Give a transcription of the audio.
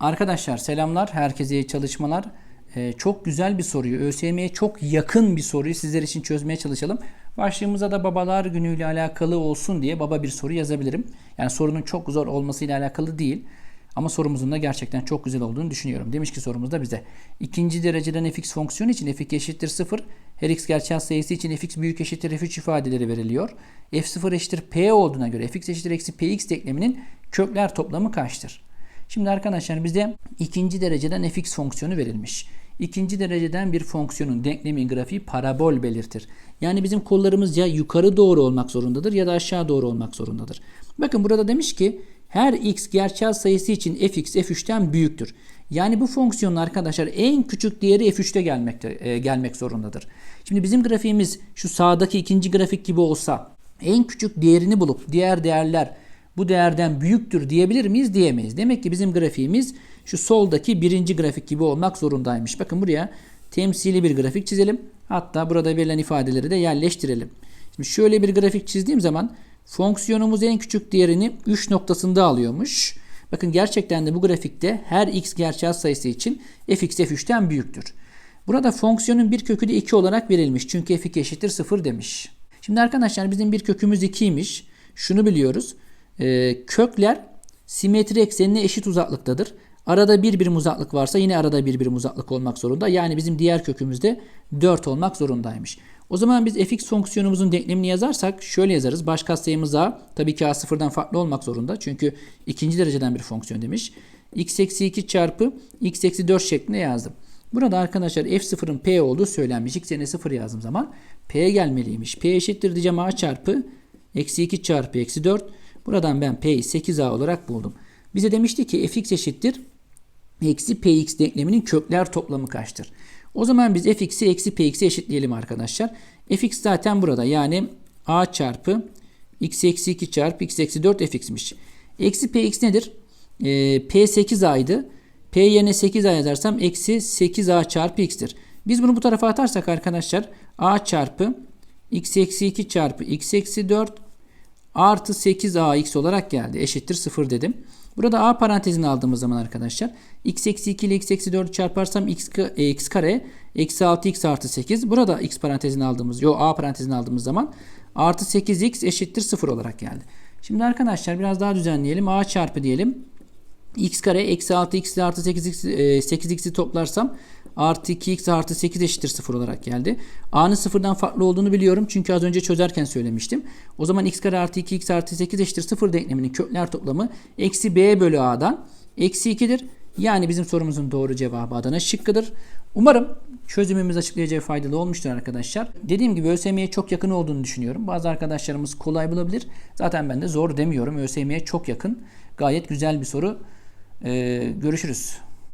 Arkadaşlar selamlar, herkese iyi çalışmalar. Ee, çok güzel bir soruyu, ÖSYM'ye çok yakın bir soruyu sizler için çözmeye çalışalım. Başlığımıza da babalar günüyle alakalı olsun diye baba bir soru yazabilirim. Yani sorunun çok zor olmasıyla alakalı değil. Ama sorumuzun da gerçekten çok güzel olduğunu düşünüyorum. Demiş ki sorumuzda bize. ikinci dereceden fx fonksiyonu için f2 eşittir 0. Her x gerçel sayısı için fx büyük eşittir f3 ifadeleri veriliyor. f0 eşittir p olduğuna göre fx eşittir eksi px denkleminin kökler toplamı kaçtır? Şimdi arkadaşlar bize ikinci dereceden fx fonksiyonu verilmiş. İkinci dereceden bir fonksiyonun denklemin grafiği parabol belirtir. Yani bizim kollarımız ya yukarı doğru olmak zorundadır ya da aşağı doğru olmak zorundadır. Bakın burada demiş ki her x gerçel sayısı için fx f3'ten büyüktür. Yani bu fonksiyonun arkadaşlar en küçük değeri f3'te gelmekte, e, gelmek zorundadır. Şimdi bizim grafiğimiz şu sağdaki ikinci grafik gibi olsa en küçük değerini bulup diğer değerler bu değerden büyüktür diyebilir miyiz? Diyemeyiz. Demek ki bizim grafiğimiz şu soldaki birinci grafik gibi olmak zorundaymış. Bakın buraya temsili bir grafik çizelim. Hatta burada verilen ifadeleri de yerleştirelim. Şimdi şöyle bir grafik çizdiğim zaman fonksiyonumuz en küçük değerini 3 noktasında alıyormuş. Bakın gerçekten de bu grafikte her x gerçel sayısı için fx f3'ten büyüktür. Burada fonksiyonun bir kökü de 2 olarak verilmiş. Çünkü f2 eşittir 0 demiş. Şimdi arkadaşlar bizim bir kökümüz 2'ymiş. Şunu biliyoruz. Ee, kökler simetri eksenine eşit uzaklıktadır. Arada bir birim uzaklık varsa yine arada bir birim uzaklık olmak zorunda. Yani bizim diğer kökümüzde 4 olmak zorundaymış. O zaman biz fx fonksiyonumuzun denklemini yazarsak şöyle yazarız. Baş katsayımız a. Tabii ki a sıfırdan farklı olmak zorunda. Çünkü ikinci dereceden bir fonksiyon demiş. x eksi 2 çarpı x eksi 4 şeklinde yazdım. Burada arkadaşlar f0'ın p olduğu söylenmiş. x yerine 0 yazdığım zaman p gelmeliymiş. p eşittir diyeceğim a çarpı eksi 2 çarpı eksi 4. Buradan ben p'yi 8a olarak buldum. Bize demişti ki fx eşittir eksi px denkleminin kökler toplamı kaçtır? O zaman biz fx'i eksi px'i eşitleyelim arkadaşlar. fx zaten burada yani a çarpı x eksi 2 çarpı x eksi 4 fx'miş. Eksi px nedir? Ee, p 8a'ydı. p yerine 8a yazarsam eksi 8a çarpı x'tir. Biz bunu bu tarafa atarsak arkadaşlar a çarpı x eksi 2 çarpı x eksi 4 artı 8ax olarak geldi. Eşittir 0 dedim. Burada a parantezini aldığımız zaman arkadaşlar x eksi 2 ile x eksi 4 çarparsam x, e, x kare eksi 6x artı 8. Burada x parantezini aldığımız, yo a parantezini aldığımız zaman artı 8x eşittir 0 olarak geldi. Şimdi arkadaşlar biraz daha düzenleyelim. a çarpı diyelim. x kare eksi 6x ile artı 8x, e, 8x'i toplarsam artı 2x artı 8 eşittir 0 olarak geldi. A'nın sıfırdan farklı olduğunu biliyorum. Çünkü az önce çözerken söylemiştim. O zaman x kare artı 2x artı 8 eşittir 0 denkleminin kökler toplamı eksi b bölü a'dan eksi 2'dir. Yani bizim sorumuzun doğru cevabı Adana şıkkıdır. Umarım çözümümüz açıklayacağı faydalı olmuştur arkadaşlar. Dediğim gibi ÖSYM'ye çok yakın olduğunu düşünüyorum. Bazı arkadaşlarımız kolay bulabilir. Zaten ben de zor demiyorum. ÖSYM'ye çok yakın. Gayet güzel bir soru. Ee, görüşürüz.